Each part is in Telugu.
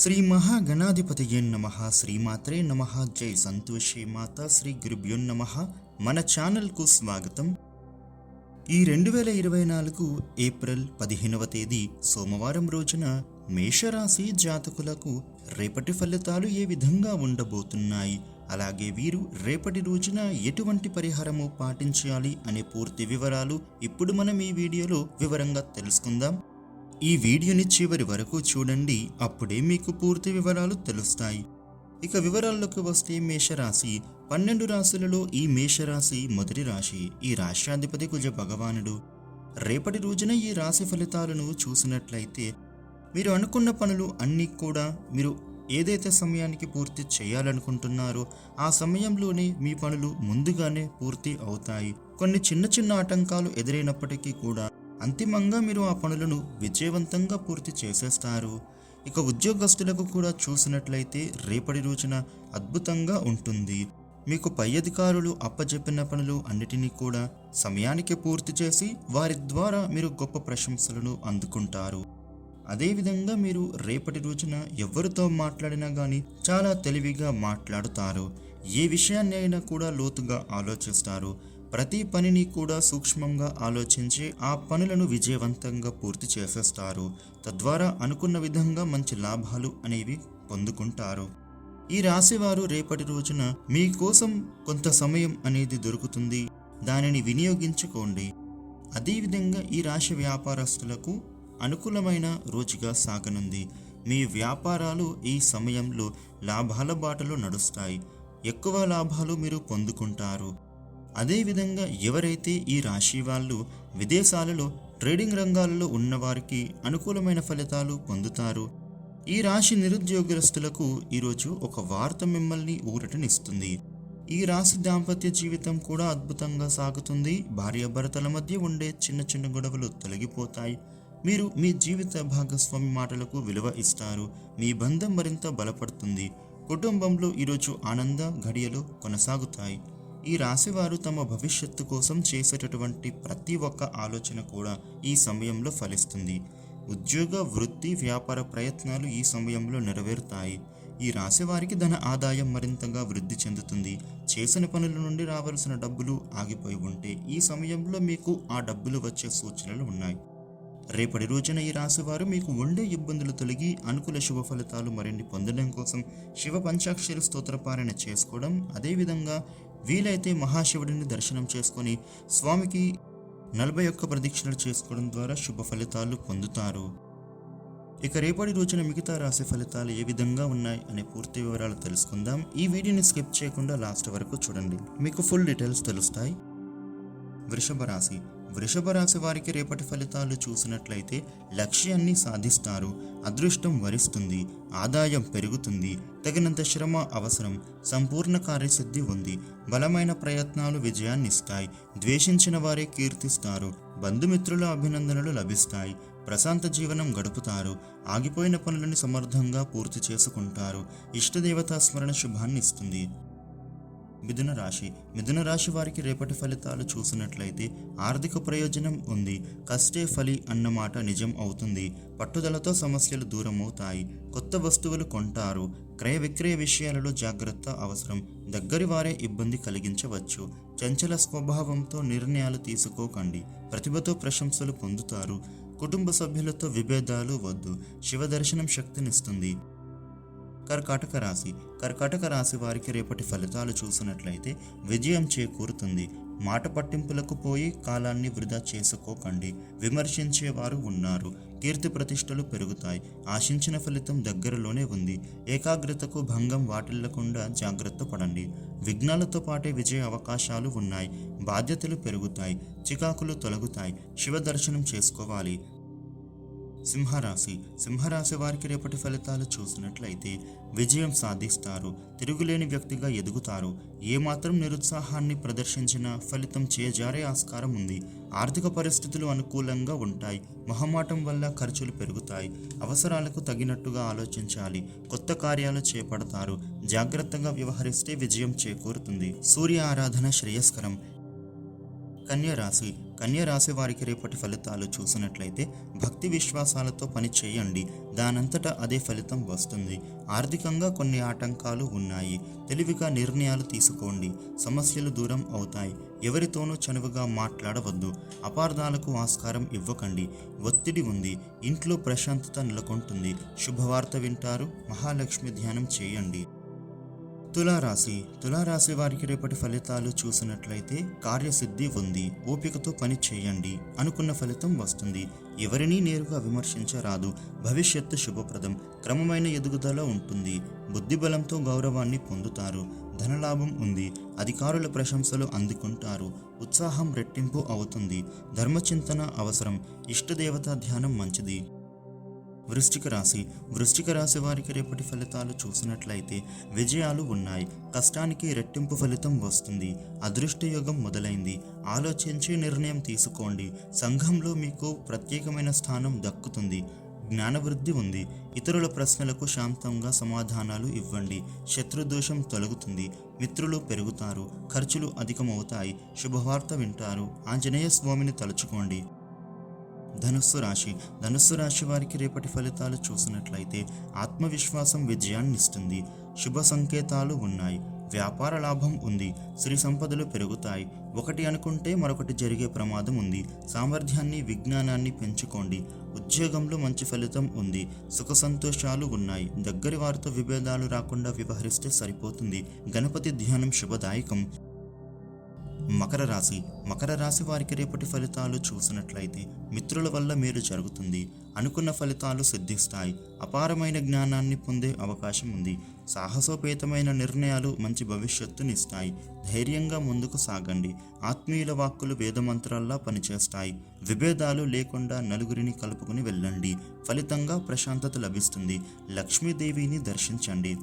శ్రీ మహాగణాధిపతియే నమ. శ్రీమాత్రే నమ. జై సంతోషే మాత. శ్రీ గురుభ్యో నమ. మన ఛానల్కు స్వాగతం. ఈ రెండు వేల ఇరవై నాలుగు ఏప్రిల్ పదిహేనవ తేదీ సోమవారం రోజున మేషరాశి జాతకులకు రేపటి ఫలితాలు ఏ విధంగా ఉండబోతున్నాయి? అలాగే వీరు రేపటి రోజున ఎటువంటి పరిహారము పాటించాలి అనే పూర్తి వివరాలు ఇప్పుడు మనం ఈ వీడియోలో వివరంగా తెలుసుకుందాం. ఈ వీడియోని చివరి వరకు చూడండి అప్పుడే మీకు పూర్తి వివరాలు తెలుస్తాయి. ఇక వివరాల్లోకి వస్తే మేషరాశి. పన్నెండు రాశులలో ఈ మేషరాశి మొదటి రాశి. ఈ రాష్ట్రాధిపతి కుజ భగవానుడు. రేపటి రోజున ఈ రాశి ఫలితాలను చూసినట్లయితే మీరు అనుకున్న పనులు అన్నీ కూడా మీరు ఏదైతే సమయానికి పూర్తి చేయాలనుకుంటున్నారో ఆ సమయంలోనే మీ పనులు ముందుగానే పూర్తి అవుతాయి. కొన్ని చిన్న చిన్న ఆటంకాలు ఎదురైనప్పటికీ కూడా అంతిమంగా మీరు ఆ పనులను విజయవంతంగా పూర్తి చేసేస్తారు. ఇక ఉద్యోగస్తులకు కూడా చూసినట్లయితే రేపటి రోజున అద్భుతంగా ఉంటుంది. మీకు పై అధికారులు అప్పజెప్పిన పనులు అన్నిటినీ కూడా సమయానికి పూర్తి చేసి వారి ద్వారా మీరు గొప్ప ప్రశంసలను అందుకుంటారు. అదేవిధంగా మీరు రేపటి రోజున ఎవరితో మాట్లాడినా కానీ చాలా తెలివిగా మాట్లాడుతారు. ఏ విషయాన్ని అయినా కూడా లోతుగా ఆలోచిస్తారు. ప్రతి పనిని కూడా సూక్ష్మంగా ఆలోచించి ఆ పనులను విజయవంతంగా పూర్తి చేసేస్తారు. తద్వారా అనుకున్న విధంగా మంచి లాభాలు అనేవి పొందుకుంటారు. ఈ రాశివారు రేపటి రోజున మీకోసం కొంత సమయం అనేది దొరుకుతుంది. దానిని వినియోగించుకోండి. అదేవిధంగా ఈ రాశి వ్యాపారస్తులకు అనుకూలమైన రోజుగా సాగనుంది. మీ వ్యాపారాలు ఈ సమయంలో లాభాల బాటలో నడుస్తాయి. ఎక్కువ లాభాలు మీరు పొందుకుంటారు. అదేవిధంగా ఎవరైతే ఈ రాశి వాళ్ళు విదేశాలలో ట్రేడింగ్ రంగాలలో ఉన్నవారికి అనుకూలమైన ఫలితాలు పొందుతారు ఈ రాశి నిరుద్యోగస్తులకు ఈరోజు ఒక వార్త మిమ్మల్ని ఊరటనిస్తుంది. ఈ రాశి దాంపత్య జీవితం కూడా అద్భుతంగా సాగుతుంది. భార్యాభర్తల మధ్య ఉండే చిన్న చిన్న గొడవలు తొలగిపోతాయి. మీరు మీ జీవిత భాగస్వామి మాటలకు విలువ ఇస్తారు. మీ బంధం మరింత బలపడుతుంది. కుటుంబంలో ఈరోజు ఆనంద ఘడియలు కొనసాగుతాయి. ఈ రాశివారు తమ భవిష్యత్తు కోసం చేసేటటువంటి ప్రతి ఒక్క ఆలోచన కూడా ఈ సమయంలో ఫలిస్తుంది. ఉద్యోగ వృత్తి వ్యాపార ప్రయత్నాలు ఈ సమయంలో నెరవేరుతాయి. ఈ రాశి వారికి ధన ఆదాయం మరింతగా వృద్ధి చెందుతుంది. చేసిన పనుల నుండి రావాల్సిన డబ్బులు ఆగిపోయి ఉంటే ఈ సమయంలో మీకు ఆ డబ్బులు వచ్చే సూచనలు ఉన్నాయి. రేపటి రోజున ఈ రాశివారు మీకు ఉండే ఇబ్బందులు తొలగి అనుకూల శుభ ఫలితాలు మరిన్ని పొందడం కోసం శివ పంచాక్షరి స్తోత్రపారణ చేసుకోవడం అదేవిధంగా వీలైతే మహాశివుడిని దర్శనం చేసుకొని స్వామికి నలభై ఒక్క ప్రదక్షిణలు చేసుకోవడం ద్వారా శుభ ఫలితాలు పొందుతారు. ఇక రేపటి రోజున మిగతా రాశి ఫలితాలు ఏ విధంగా ఉన్నాయి అనే పూర్తి వివరాలు తెలుసుకుందాం. ఈ వీడియోని స్కిప్ చేయకుండా లాస్ట్ వరకు చూడండి. మీకు ఫుల్ డీటెయిల్స్ తెలుస్తాయి. వృషభ రాశి. వృషభ రాశి వారికి రేపటి ఫలితాలు చూసినట్లయితే లక్ష్యాన్ని సాధిస్తారు. అదృష్టం వరిస్తుంది. ఆదాయం పెరుగుతుంది. తగినంత శ్రమ అవసరం. సంపూర్ణ కార్యసిద్ధి ఉంది. బలమైన ప్రయత్నాలు విజయాన్నిస్తాయి. ద్వేషించిన వారే కీర్తిస్తారు. బంధుమిత్రుల అభినందనలు లభిస్తాయి. ప్రశాంత జీవనం గడుపుతారు. ఆగిపోయిన పనులను సమర్థంగా పూర్తి చేసుకుంటారు. ఇష్టదేవతా స్మరణ శుభాన్ని ఇస్తుంది మిథున రాశి. మిథున రాశి వారికి రేపటి ఫలితాలు చూసినట్లయితే ఆర్థిక ప్రయోజనం ఉంది. కష్టే ఫలి అన్నమాట నిజం అవుతుంది. పట్టుదలతో సమస్యలు దూరమవుతాయి. కొత్త వస్తువులు కొంటారు. క్రయ విక్రయ విషయాలలో జాగ్రత్త అవసరం. దగ్గరి వారే ఇబ్బంది కలిగించవచ్చు. చంచల స్వభావంతో నిర్ణయాలు తీసుకోకండి. ప్రతిభతో ప్రశంసలు పొందుతారు. కుటుంబ సభ్యులతో విభేదాలు వద్దు. శివ దర్శనం శక్తినిస్తుంది. కర్కాటక రాశి. కర్కాటక రాశి వారికి రేపటి ఫలితాలు చూసినట్లయితే విజయం చేకూరుతుంది. మాట పట్టింపులకు పోయి కాలాన్ని వృధా చేసుకోకండి. విమర్శించేవారు ఉన్నారు. కీర్తి ప్రతిష్టలు పెరుగుతాయి. ఆశించిన ఫలితం దగ్గరలోనే ఉంది. ఏకాగ్రతకు భంగం వాటిల్లకుండా జాగ్రత్త పడండి. విఘ్నాలతో పాటే విజయ అవకాశాలు ఉన్నాయి. బాధ్యతలు పెరుగుతాయి. చికాకులు తొలగుతాయి. శివ దర్శనం చేసుకోవాలి. సింహరాశి. సింహరాశి వారికి రేపటి ఫలితాలు చూసినట్లయితే విజయం సాధిస్తారు. తిరుగులేని వ్యక్తిగా ఎదుగుతారు. ఏమాత్రం నిరుత్సాహాన్ని ప్రదర్శించినా ఫలితం చేజారే ఆస్కారం ఉంది. ఆర్థిక పరిస్థితులు అనుకూలంగా ఉంటాయి. మొహమాటం వల్ల ఖర్చులు పెరుగుతాయి. అవసరాలకు తగినట్టుగా ఆలోచించాలి. కొత్త కార్యాలు చేపడతారు. జాగ్రత్తగా వ్యవహరిస్తే విజయం చేకూరుతుంది. సూర్య ఆరాధన శ్రేయస్కరం. కన్యరాశి. కన్యరాశి వారికి రేపటి ఫలితాలు చూసినట్లయితే భక్తి విశ్వాసాలతో పని చేయండి. దానంతటా అదే ఫలితం వస్తుంది. ఆర్థికంగా కొన్ని ఆటంకాలు ఉన్నాయి. తెలివిగా నిర్ణయాలు తీసుకోండి. సమస్యలు దూరం అవుతాయి. ఎవరితోనూ చనువుగా మాట్లాడవద్దు. అపార్థాలకు ఆస్కారం ఇవ్వకండి. ఒత్తిడి ఉంది. ఇంట్లో ప్రశాంతత నెలకొంటుంది. శుభవార్త వింటారు. మహాలక్ష్మి ధ్యానం చేయండి. తులారాశి. తులారాశి వారికి రేపటి ఫలితాలు చూసినట్లయితే కార్యసిద్ధి ఉంది. ఓపికతో పని చేయండి. అనుకున్న ఫలితం వస్తుంది. ఎవరినీ నేరుగా విమర్శించరాదు. భవిష్యత్తు శుభప్రదం. క్రమమైన ఎదుగుదల ఉంటుంది. బుద్ధిబలంతో గౌరవాన్ని పొందుతారు. ధనలాభం ఉంది. అధికారుల ప్రశంసలు అందుకుంటారు. ఉత్సాహం రెట్టింపు అవుతుంది. ధర్మచింతన అవసరం. ఇష్టదేవతా ధ్యానం మంచిది. వృశ్చిక రాశి. వృశ్చిక రాశి వారికి రేపటి ఫలితాలు చూసినట్లయితే విజయాలు ఉన్నాయి. కష్టానికి రెట్టింపు ఫలితం వస్తుంది. అదృష్ట యోగం మొదలైంది. ఆలోచించి నిర్ణయం తీసుకోండి. సంఘంలో మీకు ప్రత్యేకమైన స్థానం దక్కుతుంది. జ్ఞానవృద్ధి ఉంది. ఇతరుల ప్రశ్నలకు శాంతంగా సమాధానాలు ఇవ్వండి. శత్రుదోషం తొలగుతుంది. మిత్రులు పెరుగుతారు. ఖర్చులు అధికమవుతాయి. శుభవార్త వింటారు. ఆంజనేయ స్వామిని తలుచుకోండి. ధనుస్సు రాశి. ధనుస్సు రాశి వారికి రేపటి ఫలితాలు చూసినట్లయితే ఆత్మవిశ్వాసం విజయాన్ని ఇస్తుంది. శుభ సంకేతాలు ఉన్నాయి. వ్యాపార లాభం ఉంది. శ్రీ సంపదలు పెరుగుతాయి. ఒకటి అనుకుంటే మరొకటి జరిగే ప్రమాదం ఉంది. సామర్థ్యాన్ని విజ్ఞానాన్ని పెంచుకోండి. ఉద్యోగంలో మంచి ఫలితం ఉంది. సుఖ సంతోషాలు ఉన్నాయి. దగ్గరి వారితో విభేదాలు రాకుండా వ్యవహరిస్తే సరిపోతుంది. గణపతి ధ్యానం శుభదాయకం. మకర రాశి. మకర రాశి వారికి రేపటి ఫలితాలు చూసినట్లయితే మిత్రుల వల్ల మేలు జరుగుతుంది. అనుకున్న ఫలితాలు సిద్ధిస్తాయి. అపారమైన జ్ఞానాన్ని పొందే అవకాశం ఉంది. సాహసోపేతమైన నిర్ణయాలు మంచి భవిష్యత్తునిస్తాయి ధైర్యంగా ముందుకు సాగండి. ఆత్మీయుల వాక్కులు వేదమంత్రాల్లా పనిచేస్తాయి. విభేదాలు లేకుండా నలుగురిని కలుపుకుని వెళ్ళండి. ఫలితంగా ప్రశాంతత లభిస్తుంది. లక్ష్మీదేవిని దర్శించండి.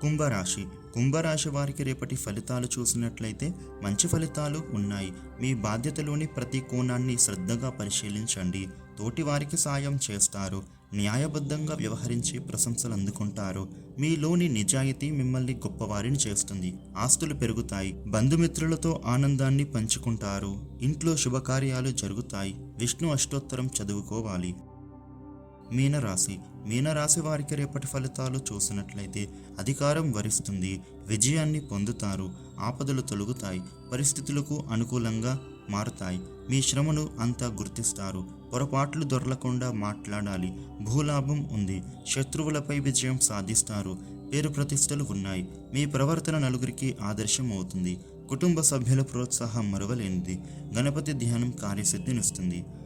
కుంభరాశి. కుంభరాశి వారికి రేపటి ఫలితాలు చూసినట్లయితే మంచి ఫలితాలు ఉన్నాయి. మీ బాధ్యతలోని ప్రతి కోణాన్ని శ్రద్ధగా పరిశీలించండి. తోటి వారికి సాయం చేస్తారు. న్యాయబద్ధంగా వ్యవహరించి ప్రశంసలు అందుకుంటారు. మీలోని నిజాయితీ మిమ్మల్ని గొప్పవారిని చేస్తుంది. ఆస్తులు పెరుగుతాయి. బంధుమిత్రులతో ఆనందాన్ని పంచుకుంటారు. ఇంట్లో శుభకార్యాలు జరుగుతాయి. విష్ణు అష్టోత్తరం చదువుకోవాలి. మీనరాశి. మీనరాశి వారికి రేపటి ఫలితాలు చూసినట్లయితే అధికారం వరిస్తుంది విజయాన్ని పొందుతారు ఆపదలు తొలుగుతాయి పరిస్థితులకు అనుకూలంగా మారుతాయి. మీ శ్రమను అంతా గుర్తిస్తారు. పొరపాట్లు దొరలకుండా మాట్లాడాలి. భూలాభం ఉంది. శత్రువులపై విజయం సాధిస్తారు. పేరు ప్రతిష్టలు ఉన్నాయి. మీ ప్రవర్తన నలుగురికి ఆదర్శం అవుతుంది. కుటుంబ సభ్యుల ప్రోత్సాహం మరువలేనిది. గణపతి ధ్యానం కార్యసిద్ధినిస్తుంది